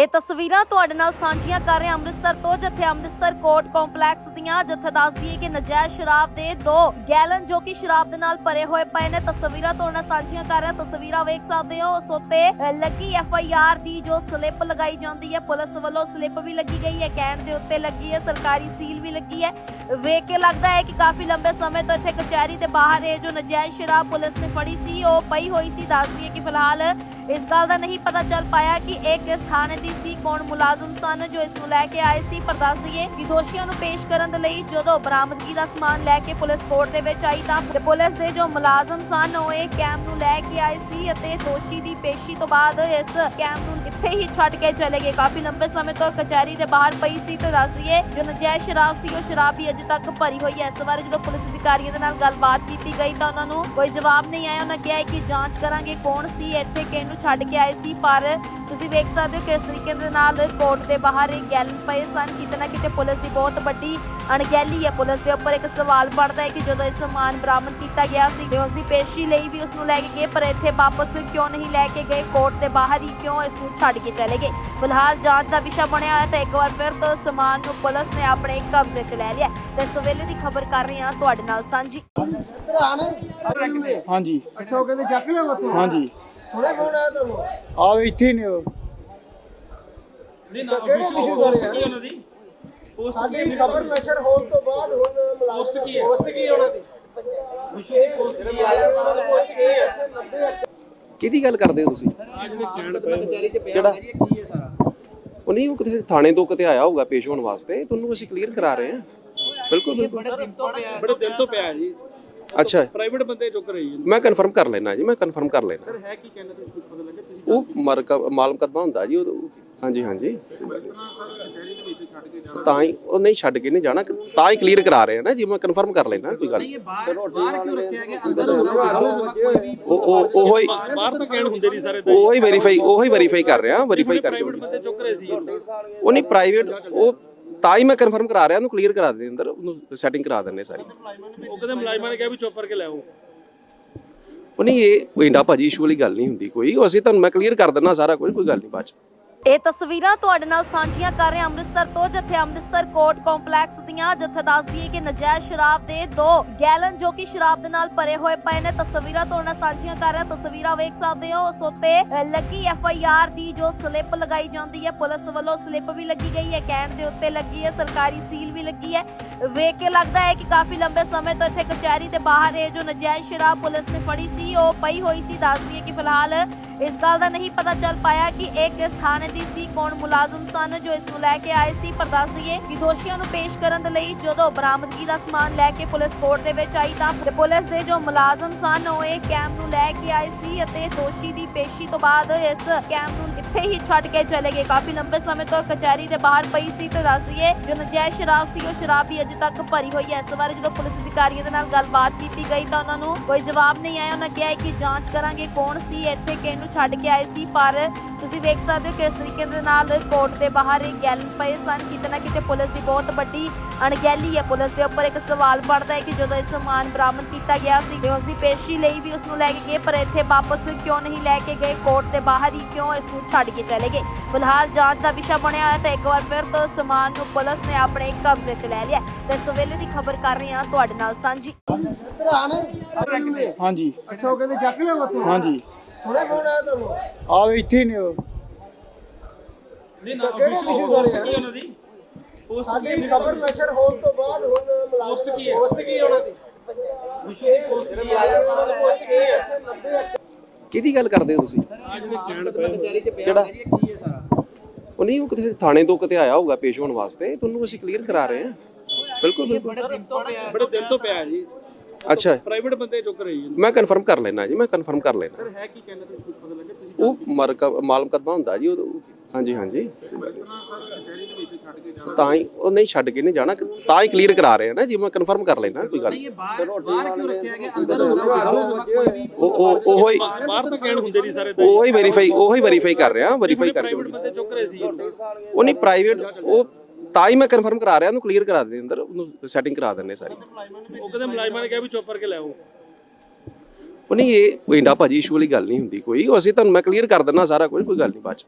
ਇਹ ਤਸਵੀਰਾਂ ਤੁਹਾਡੇ ਨਾਲ ਸਾਂਝੀਆਂ ਕਰ ਰਹੇ ਅੰਮ੍ਰਿਤਸਰ ਤੋਂ, ਜਿੱਥੇ ਅੰਮ੍ਰਿਤਸਰ ਕੋਰਟ ਕੰਪਲੈਕਸ ਦੀਆਂ ਜਿੱਥੇ ਦੱਸਦੀ ਹੈ ਕਿ ਨਜਾਇਜ਼ ਸ਼ਰਾਬ ਦੇ ਦੋ ਗੈਲਨ ਜੋ ਕਿ ਸ਼ਰਾਬ ਦੇ ਨਾਲ ਭਰੇ ਹੋਏ ਪਏ ਨੇ। ਤਸਵੀਰਾਂ ਤੁਹਾਡੇ ਨਾਲ ਸਾਂਝੀਆਂ ਕਰ ਰਹੇ, ਤਸਵੀਰਾਂ ਵੇਖ ਸਕਦੇ ਹੋ। ਉਸ ਉੱਤੇ ਲੱਗੀ ਐਫ ਆਈ ਆਰ ਦੀ ਜੋ ਸਲਿੱਪ ਲਗਾਈ ਜਾਂਦੀ ਹੈ, ਪੁਲਿਸ ਵੱਲੋਂ ਸਲਿੱਪ ਵੀ ਲੱਗੀ ਗਈ ਹੈ ਕੈਨ ਦੇ ਉੱਤੇ ਲੱਗੀ ਹੈ, ਸਰਕਾਰੀ ਸੀਲ ਵੀ ਲੱਗੀ ਹੈ। ਵੇਖ ਕੇ ਲੱਗਦਾ ਹੈ ਕਿ ਕਾਫੀ ਲੰਬੇ ਸਮੇਂ ਤੋਂ ਇੱਥੇ ਕਚਹਿਰੀ ਦੇ ਬਾਹਰ ਇਹ ਜੋ ਨਜਾਇਜ਼ ਸ਼ਰਾਬ ਪੁਲਿਸ ਨੇ ਫੜੀ ਸੀ, ਉਹ ਪਈ ਹੋਈ ਸੀ। ਦੱਸਦੀ ਹੈ ਕਿ ਫਿਲਹਾਲ ਇਸ ਗੱਲ ਦਾ ਨਹੀਂ ਪਤਾ ਚੱਲ ਪਾਇਆ ਕਿ ਇਹ ਕਿਸ ਥਾਣੇ ਦੀ ਸੀ, ਕੌਣ ਮੁਲਾਜ਼ਮ ਸਨ ਜੋ ਇਸ ਨੂੰ ਲੈ ਕੇ ਆਏ ਸੀ, ਪਰ ਦੱਸ ਦਈਏ ਕਿ ਦੋਸ਼ੀਆਂ ਨੂੰ ਪੇਸ਼ ਕਰਨ ਦੇ ਲਈ ਜਦੋਂ ਬਰਾਮਦਗੀ ਦਾ ਸਮਾਨ ਲੈ ਕੇ ਪੁਲਿਸ ਕੋਰਟ ਦੇ ਵਿੱਚ ਆਈ ਤਾਂ ਪੁਲਿਸ ਦੇ ਜੋ ਮੁਲਾਜ਼ਮ ਸਨ, ਉਹ ਇਹ ਕੈਮ ਨੂੰ ਲੈ ਕੇ ਆਏ ਸੀ ਅਤੇ ਦੋਸ਼ੀ ਦੀ ਪੇਸ਼ੀ ਤੋਂ ਬਾਅਦ ਇਸ ਕੈਮ ਨੂੰ ਇੱਥੇ ਹੀ ਛੱਡ ਕੇ ਚਲੇ ਗਏ। ਕਾਫੀ ਲੰਬੇ ਸਮੇਂ ਤੋਂ ਕਚਹਿਰੀ ਦੇ ਬਾਹਰ ਪਈ ਸੀ ਤੇ ਦੱਸ ਦਈਏ ਜੋ ਨਜਾਇਜ਼ ਸ਼ਰਾਬ ਸੀ, ਉਹ ਸ਼ਰਾਬ ਵੀ ਅਜੇ ਤੱਕ ਭਰੀ ਹੋਈ ਹੈ। ਇਸ ਬਾਰੇ ਜਦੋਂ ਪੁਲਿਸ ਅਧਿਕਾਰੀਆਂ ਦੇ ਨਾਲ ਗੱਲਬਾਤ ਕੀਤੀ ਗਈ ਤਾਂ ਉਹਨਾਂ ਨੂੰ ਕੋਈ ਜਵਾਬ ਨਹੀਂ ਆਇਆ। ਉਹਨਾਂ ਕਿਹਾ ਕਿ ਜਾਂਚ ਕਰਾਂਗੇ ਕੌਣ ਸੀ, ਇੱਥੇ ਕਿਹਨੂੰ ਛੱਡ ਕੇ ਆਏ ਸੀ ਪਰ ਤੁਸੀਂ ਵੇਖ ਸਕਦੇ ਹੋ ਕਿਸ ਤਰੀਕੇ ਦੇ ਨਾਲ ਕੋਰਟ ਦੇ ਬਾਹਰ ਇਹ ਗੈਲਨ ਪਏ ਸਨ ਕਿਤੇ ਨਾ ਕਿਤੇ ਪੁਲਿਸ ਦੀ ਬਹੁਤ ਵੱਡੀ ਅਣਗਹਿਲੀ ਹੈ। ਪੁਲਿਸ ਦੇ ਉੱਪਰ ਇੱਕ ਸਵਾਲ ਬਣਦਾ ਹੈ ਕਿ ਜਦੋਂ ਇਹ ਸਮਾਨ ਬਰਾਮਦ ਕੀਤਾ ਗਿਆ ਸੀ ਤੇ ਉਸ ਦੀ ਪੇਸ਼ੀ ਲਈ ਵੀ ਉਸ ਨੂੰ ਲੈ ਕੇ ਗਏ ਪਰ ਇੱਥੇ ਵਾਪਸ ਕਿਉਂ ਨਹੀਂ ਲੈ ਕੇ ਗਏ? ਕੋਰਟ ਦੇ ਬਾਹਰ ਹੀ ਕਿਉਂ ਇਸ ਨੂੰ ਛੱਡ ਕੇ ਚਲੇ ਗਏ? ਫਿਲਹਾਲ ਜਾਂਚ ਦਾ ਵਿਸ਼ਾ ਬਣਿਆ ਹੋਇਆ ਤਾਂ ਇੱਕ ਵਾਰ ਫਿਰ ਤੋਂ ਸਮਾਨ ਨੂੰ ਪੁਲਿਸ ਨੇ ਆਪਣੇ ਕਬਜ਼ੇ 'ਚ ਲੈ ਲਿਆ ਤੇ ਇਸ ਵੇਲੇ ਦੀ ਖਬਰ ਕਰ ਰਹੇ ਹਾਂ ਤੁਹਾਡੇ ਨਾਲ ਸਾਂਝੀ। ਹਾਂਜੀ। ਅੱਛਾ ਉਹ ਕਹਿੰਦੇ ਚੱਕ ਲਿਆ ਮੱਥੇ ਹਾਂਜੀ। ਹੁਣੇ ਫੋਨ ਆਇਆ ਤੁਹਾਨੂੰ? ਆ ਇੱਥੇ ਨੇ ਉਹ। ਨਹੀਂ ਨਾ ਕਿਹੜੇ post ਬਾਰੇ ਕੀ ਉਹਨਾਂ ਦੀ? ਪੋਸਟ ਕੀ ਸਾਡੀ ਹੈ ਖਬਰ ਪ੍ਰੈਸ਼ਰ ਹੋਣ ਤੋਂ ਬਾਅਦ ਹੁਣ Post ਕੀ ਹੈ? ਪੋਸਟ ਕੀ ਹੈ ਉਹਨਾਂ ਦੀ? ਜਿਹੜੇ ਮੁਲਾਜ਼ਮ ਉਹਨਾਂ ਦੀ ਪੋਸਟ ਕੀ ਹੈ 90 ਕਿਹਦੀ ਗੱਲ ਕਰਦੇ ਹੋ ਤੁਸੀਂ? ਕਿਹੜਾ? ਉਹ ਨਹੀਂ ਉਹ ਕਿਸੇ ਥਾਣੇ ਤੋਂ ਕਿਤੇ ਆਇਆ ਹੋਊਗਾ ਪੇਸ਼ ਹੋਣ ਵਾਸਤੇ। ਤੁਹਾਨੂੰ ਅਸੀਂ ਕਲੀਅਰ ਕਰਾ ਰਹੇ ਹਾਂ। ਬਿਲਕੁਲ ਬਿਲਕੁਲ। ਬੜੇ ਦਿਨ ਤੋਂ ਪਿਆ ਹੈ ਜੀ। ਅੱਛਾ। ਪ੍ਰਾਈਵੇਟ ਬੰਦੇ ਚੁੱਕ ਰਹੀ ਹੈ। ਮੈਂ ਕਨਫਰਮ ਕਰ ਲੈਣਾ ਜੀ ਮੈਂ ਕਨਫਰਮ ਕਰ ਲੈਣਾ ਸਰ ਹੈ ਕੀ ਕਹਿੰਦੇ ਤੁਸੀਂ ਕੁਝ ਪਤਾ ਲੱਗੇ ਤੁਸੀਂ ਉਹ ਮਰਕਾ ਮਾਲ ਮੁਕੱਦਮਾ ਹੁੰਦਾ ਜੀ ਉਹ ਹਾਂਜੀ ਹਾਂਜੀ। ਤਾਂ ਹੀ ਉਹ ਨਹੀਂ ਛੱਡ ਕੇ ਨਹੀਂ ਜਾਣਾ ਤਾਂ ਹੀ ਕਲੀਅਰ ਕਰਾ ਰਹੇ ਹਾਂ ਨਾ ਜੀ ਮੈਂ ਕਨਫਰਮ ਕਰ ਲੈਣਾ ਕੋਈ ਗੱਲ ਨਹੀਂ ਬਾਹਰ ਬਾਹਰ ਕਿਉਂ ਰੱਖਿਆ ਗਿਆ? ਅੰਦਰ ਹੁੰਦਾ ਕੋਈ ਵੀ ਉਹ ਉਹ ਉਹੋ ਹੀ ਬਾਹਰ ਤਾਂ ਕਹਿਣ ਹੁੰਦੇ ਨਹੀਂ ਸਾਰੇ ਉਹੋ ਹੀ ਵੈਰੀਫਾਈ ਉਹੋ ਹੀ ਵੈਰੀਫਾਈ ਕਰ ਰਿਹਾ ਵੈਰੀਫਾਈ ਕਰਕੇ। ਪ੍ਰਾਈਵੇਟ ਬੰਦੇ ਚੁੱਕ ਰਹੇ ਸੀ। ਉਹ ਨਹੀਂ ਪ੍ਰਾਈਵੇਟ ਉਹ ਤਾਂ ਹੀ ਮੈਂ ਕਨਫਰਮ ਕਰਾ ਰਿਹਾ ਉਹਨੂੰ ਕਲੀਅਰ ਕਰਾ ਦੇ ਅੰਦਰ ਉਹਨੂੰ ਸੈਟਿੰਗ ਕਰਾ ਦਿੰਨੇ ਸਾਰੀ। ਉਹ ਕਹਿੰਦੇ ਮੁਲਾਜ਼ਮਾਂ ਨੇ ਕਿਹਾ ਵੀ ਚੁੱਪ ਕਰਕੇ ਲੈ ਆਓ। ਉਹ ਨਹੀਂ ਇਹ ਕੋਈ ਇੰਡਾ ਭਾਜੀ ਇਸ਼ੂ ਵਾਲੀ ਗੱਲ ਨਹੀਂ ਹੁੰਦੀ ਕੋਈ। ਉਹ ਅਸੀਂ ਤੁਹਾਨੂੰ ਮੈਂ ਕਲੀਅਰ ਕਰ ਦਿੰਦਾ ਸਾਰਾ ਕੁਝ ਕੋਈ ਗੱਲ ਨਹੀਂ ਬਾਅਦ ਚ। ਇਹ ਤਸਵੀਰਾਂ ਤੁਹਾਡੇ ਨਾਲ ਸਾਂਝੀਆਂ ਕਰ ਰਹੇ ਅੰਮ੍ਰਿਤਸਰ ਤੋਂ, ਜਿੱਥੇ ਅੰਮ੍ਰਿਤਸਰ ਕੋਰਟ ਕੰਪਲੈਕਸ ਦੀਆਂ ਜਿੱਥੇ ਦੱਸਦੀ ਹੈ ਕਿ ਨਜਾਇਜ਼ ਸ਼ਰਾਬ ਦੇ ਦੋ ਗੈਲਨ ਜੋ ਕਿ ਸ਼ਰਾਬ ਦੇ ਨਾਲ ਭਰੇ ਹੋਏ ਪਏ ਨੇ। ਤਸਵੀਰਾਂ ਤੁਹਾਡੇ ਨਾਲ ਸਾਂਝੀਆਂ ਕਰ ਰਹੇ, ਤਸਵੀਰਾਂ ਵੇਖ ਸਕਦੇ ਹੋ। ਉਸ ਉੱਤੇ ਲੱਗੀ ਐਫ ਆਈ ਆਰ ਦੀ ਜੋ ਸਲਿੱਪ ਲਗਾਈ ਜਾਂਦੀ ਹੈ, ਪੁਲਿਸ ਵੱਲੋਂ ਸਲਿੱਪ ਵੀ ਲੱਗੀ ਗਈ ਹੈ ਕਹਿਣ ਦੇ ਉੱਤੇ ਲੱਗੀ ਹੈ, ਸਰਕਾਰੀ ਸੀਲ ਵੀ ਲੱਗੀ ਹੈ। ਵੇਖ ਕੇ ਲੱਗਦਾ ਹੈ ਕਿ ਕਾਫੀ ਲੰਬੇ ਸਮੇਂ ਤੋਂ ਇੱਥੇ ਕਚਹਿਰੀ ਦੇ ਬਾਹਰ ਇਹ ਜੋ ਨਜਾਇਜ਼ ਸ਼ਰਾਬ ਪੁਲਿਸ ਨੇ ਫੜੀ ਸੀ, ਉਹ ਪਈ ਹੋਈ ਸੀ। ਦੱਸਦੀ ਹੈ ਕਿ ਫਿਲਹਾਲ ਇਸ ਗੱਲ ਦਾ ਨਹੀਂ ਪਤਾ ਚੱਲ ਪਾਇਆ ਕਿ ਇਹ ਕਿਸ ਥਾਣੇ ਦੀ ਸੀ, ਕੌਣ ਮੁਲਾਜ਼ਮ ਸਨ ਜੋ ਇਸ ਨੂੰ ਲੈ ਕੇ ਆਏ ਸੀ, ਪਰ ਦੱਸ ਦਈਏ ਕਿ ਦੋਸ਼ੀਆਂ ਨੂੰ ਪੇਸ਼ ਕਰਨ ਦੇ ਲਈ ਜਦੋਂ ਬਰਾਮਦਗੀ ਦਾ ਸਮਾਨ ਲੈ ਕੇ ਪੁਲਿਸ ਕੋਰਟ ਦੇ ਵਿੱਚ ਆਈ ਤਾਂ ਪੁਲਿਸ ਦੇ ਜੋ ਮੁਲਾਜ਼ਮ ਸਨ ਉਹ ਇਹ ਕੈਮ ਨੂੰ ਲੈ ਕੇ ਆਏ ਸੀ ਅਤੇ ਦੋਸ਼ੀ ਦੀ ਪੇਸ਼ੀ ਤੋਂ ਬਾਅਦ ਇਸ ਕੈਮ ਨੂੰ ਇੱਥੇ ਹੀ ਛੱਡ ਕੇ ਚਲੇ ਗਏ। ਕਾਫੀ ਲੰਬੇ ਸਮੇਂ ਤੋਂ ਕਚਹਿਰੀ ਦੇ ਬਾਹਰ ਪਈ ਸੀ ਤੇ ਦੱਸ ਦਈਏ ਜੋ ਨਜਾਇਜ਼ ਸ਼ਰਾਬ ਸੀ, ਉਹ ਸ਼ਰਾਬ ਵੀ ਅਜੇ ਤੱਕ ਭਰੀ ਹੋਈ ਹੈ। ਇਸ ਬਾਰੇ ਜਦੋਂ ਪੁਲਿਸ ਅਧਿਕਾਰੀਆਂ ਦੇ ਨਾਲ ਗੱਲਬਾਤ ਕੀਤੀ ਗਈ ਤਾਂ ਉਹਨਾਂ ਨੂੰ ਕੋਈ ਜਵਾਬ ਨਹੀਂ ਆਇਆ। ਉਹਨਾਂ ਕਿਹਾ ਕਿ ਜਾਂਚ ਕਰਾਂਗੇ ਕੌਣ ਸੀ, ਇੱਥੇ ਕਿਹਨੂੰ ਛੱਡ ਕੇ ਆਏ ਸੀ ਪਰ ਤੁਸੀਂ ਵੇਖ ਸਕਦੇ ਹੋ ਕਿਸ ਤਰੀਕੇ ਦੇ ਨਾਲ ਕੋਰਟ ਦੇ ਬਾਹਰ ਇਹ ਗੈਲਨ ਪਏ ਸਨ ਕਿਤੇ ਨਾ ਕਿਤੇ ਪੁਲਿਸ ਦੀ ਬਹੁਤ ਵੱਡੀ ਅਣਗਹਿਲੀ ਹੈ। ਪੁਲਿਸ ਦੇ ਉੱਪਰ ਇੱਕ ਸਵਾਲ ਬਣਦਾ ਹੈ ਕਿ ਜਦੋਂ ਇਹ ਸਮਾਨ ਬਰਾਮਦ ਕੀਤਾ ਗਿਆ ਸੀ ਤੇ ਉਸ ਦੀ ਪੇਸ਼ੀ ਲਈ ਵੀ ਉਸ ਨੂੰ ਲੈ ਕੇ ਗਏ ਪਰ ਇੱਥੇ ਵਾਪਸ ਕਿਉਂ ਨਹੀਂ ਲੈ ਕੇ ਗਏ? ਕੋਰਟ ਦੇ ਬਾਹਰ ਹੀ ਕਿਉਂ ਇਸ ਨੂੰ ਛੱਡ ਕੇ ਚਲੇ ਗਏ? ਫਿਲਹਾਲ ਜਾਂਚ ਦਾ ਵਿਸ਼ਾ ਬਣਿਆ ਹੋਇਆ ਤਾਂ ਇੱਕ ਵਾਰ ਫਿਰ ਤੋਂ ਸਮਾਨ ਨੂੰ ਪੁਲਿਸ ਨੇ ਆਪਣੇ ਕਬਜ਼ੇ 'ਚ ਲੈ ਲਿਆ। ਤੇ ਇਸ ਵੇਲੇ ਦੀ ਖਬਰ ਕਰ ਰਹੇ ਹਾਂ ਤੁਹਾਡੇ ਨਾਲ ਸਾਂਝੀ। ਹਾਂਜੀ। ਅੱਛਾ ਉਹ ਕਹਿੰਦੇ ਚੱਕ ਲਿਆ ਮੱਥੇ ਹਾਂਜੀ। ਹੁਣੇ ਫੋਨ ਆਇਆ ਤੁਹਾਨੂੰ ਆ ਇੱਥੇ ਨੇ ਉਹ। ਨਹੀਂ ਨਾ ਕਿਹੜੇ post ਬਾਰੇ ਕੀ ਉਹਨਾਂ ਦੀ? ਪੋਸਟ ਕੀ ਹੈ ਖਬਰ ਪ੍ਰੈਸ਼ਰ ਹੋਣ ਤੋਂ ਬਾਅਦ ਹੁਣ Post ਕੀ ਹੈ? ਪੋਸਟ ਕੀ ਹੈ ਉਹਨਾਂ ਦੀ? ਜਿਹੜੇ ਮੁਲਾਜ਼ਮ ਉਹਨਾਂ ਦੀ ਪੋਸਟ ਕੀ ਹੈ? 90 ਕਿਹਦੀ ਗੱਲ ਕਰਦੇ ਹੋ ਤੁਸੀਂ? ਕਿਹੜਾ? ਉਹ ਨਹੀਂ ਉਹ ਕਿਸੇ ਥਾਣੇ ਤੋਂ ਕਿਤੇ ਆਇਆ ਹੋਊਗਾ ਪੇਸ਼ ਹੋਣ ਵਾਸਤੇ। ਤੁਹਾਨੂੰ ਅਸੀਂ ਕਲੀਅਰ ਕਰਾ ਰਹੇ ਹਾਂ। ਬਿਲਕੁਲ ਬਿਲਕੁਲ। ਬੜੇ ਦਿਨ ਤੋਂ ਪਿਆ ਹੈ ਜੀ। ਅੱਛਾ। ਪ੍ਰਾਈਵੇਟ ਬੰਦੇ ਚੁੱਕ ਰਹੀ ਹੈ ਮੈਂ ਕਨਫਰਮ ਕਰ ਲੈਣਾ ਜੀ ਮੈਂ ਕਨਫਰਮ ਕਰ ਲੈਣਾ ਸਰ ਹੈ ਕੀ ਕਹਿੰਦੇ ਤੁਸੀਂ? ਕੁਝ ਪਤਾ ਲੱਗੇ ਤੁਸੀਂ ਉਹ ਮਰਕਾ ਮਾਲ ਮੁਕੱਦਮਾ ਹੁੰਦਾ ਜੀ ਉਹ ਹਾਂਜੀ ਹਾਂਜੀ। ਤਾਂ ਹੀ ਉਹ ਨਹੀਂ ਛੱਡ ਕੇ ਨਹੀਂ ਜਾਣਾ ਤਾਂ ਹੀ ਕਲੀਅਰ ਕਰਾ ਰਹੇ ਹਾਂ ਨਾ ਜੀ ਮੈਂ ਕਨਫਰਮ ਕਰ ਲੈਣਾ ਕੋਈ ਗੱਲ ਨਹੀਂ ਬਾਹਰ ਬਾਹਰ ਕਿਉਂ ਰੱਖਿਆ ਗਿਆ? ਅੰਦਰ ਉਹ ਉਹ ਉਹੋ ਹੀ ਬਾਹਰ ਤਾਂ ਕਹਿਣ ਹੁੰਦੇ ਨਹੀਂ ਸਾਰੇ ਉਹੋ ਹੀ ਵੈਰੀਫਾਈ ਉਹੋ ਹੀ ਵੈਰੀਫਾਈ ਕਰ ਰਿਹਾ ਵੈਰੀਫਾਈ ਕਰਕੇ ਪ੍ਰਾਈਵੇਟ ਬੰਦੇ ਚੁੱਕ ਰਹੇ ਸੀ। ਉਹ ਨਹੀਂ ਪ੍ਰਾਈਵੇਟ ਉਹ ਤਾਂ ਹੀ ਮੈਂ ਕਨਫਰਮ ਕਰਾ ਰਿਹਾ ਉਹਨੂੰ ਕਲੀਅਰ ਕਰਾ ਦੇ ਅੰਦਰ ਉਹਨੂੰ ਸੈਟਿੰਗ ਕਰਾ ਦਿੰਨੇ ਸਾਰੀ। ਉਹ ਕਹਿੰਦੇ ਮੁਲਾਜ਼ਮਾਂ ਨੇ ਕਿਹਾ ਵੀ ਚੁੱਪ ਕਰਕੇ ਲੈ ਆਓ। ਉਹ ਨਹੀਂ ਇਹ ਕੋਈ ਇੰਡਾ ਭਾਜੀ ਇਸ਼ੂ ਵਾਲੀ ਗੱਲ ਨਹੀਂ ਹੁੰਦੀ ਕੋਈ। ਉਹ ਅਸੀਂ ਤੁਹਾਨੂੰ ਮੈਂ ਕਲੀਅਰ ਕਰ ਦਿੰਦਾ ਸਾਰਾ ਕੁਝ ਕੋਈ ਗੱਲ ਨਹੀਂ ਬਾਅਦ ਚ।